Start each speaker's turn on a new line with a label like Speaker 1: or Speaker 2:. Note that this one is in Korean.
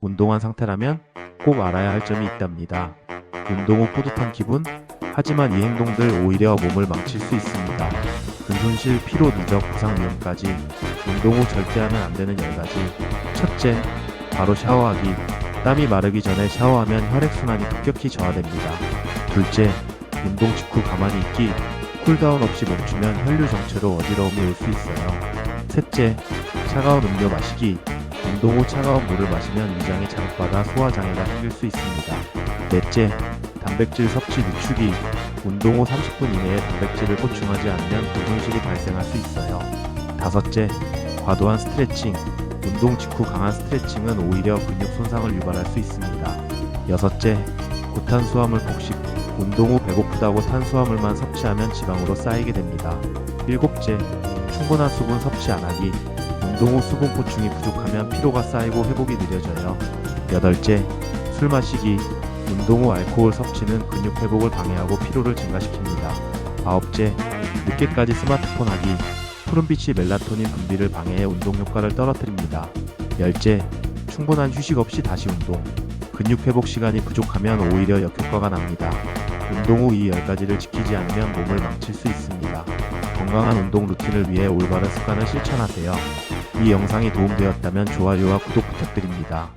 Speaker 1: 운동한 상태라면 꼭 알아야 할 점이 있답니다. 운동 후 뿌듯한 기분? 하지만 이 행동들 오히려 몸을 망칠 수 있습니다. 근손실, 피로 누적, 부상 위험까지 운동 후 절대 하면 안 되는 10가지. 첫째, 바로 샤워하기. 땀이 마르기 전에 샤워하면 혈액순환이 급격히 저하됩니다. 둘째, 운동 직후 가만히 있기. 쿨다운 없이 멈추면 혈류 정체로 어지러움이 올 수 있어요. 셋째, 차가운 음료 마시기. 운동 후 차가운 물을 마시면 위장에 자극받아 소화장애가 생길 수 있습니다. 넷째, 단백질 섭취 늦추기. 운동 후 30분 이내에 단백질을 보충하지 않으면 근손실이 발생할 수 있어요. 다섯째, 과도한 스트레칭. 운동 직후 강한 스트레칭은 오히려 근육 손상을 유발할 수 있습니다. 여섯째, 고탄수화물 폭식. 운동 후 배고프다고 탄수화물만 섭취하면 지방으로 쌓이게 됩니다. 일곱째, 충분한 수분 섭취 안 하기. 운동 후 수분 보충이 부족하면 피로가 쌓이고 회복이 느려져요. 여덟째, 술 마시기. 운동 후 알코올 섭취는 근육 회복을 방해하고 피로를 증가시킵니다. 아홉째, 늦게까지 스마트폰 하기. 푸른빛이 멜라토닌 분비를 방해해 운동 효과를 떨어뜨립니다. 열째, 충분한 휴식 없이 다시 운동. 근육 회복 시간이 부족하면 오히려 역효과가 납니다. 운동 후 이 10가지를 지키지 않으면 몸을 망칠 수 있습니다. 건강한 운동 루틴을 위해 올바른 습관을 실천하세요. 이 영상이 도움되었다면 좋아요와 구독 부탁드립니다.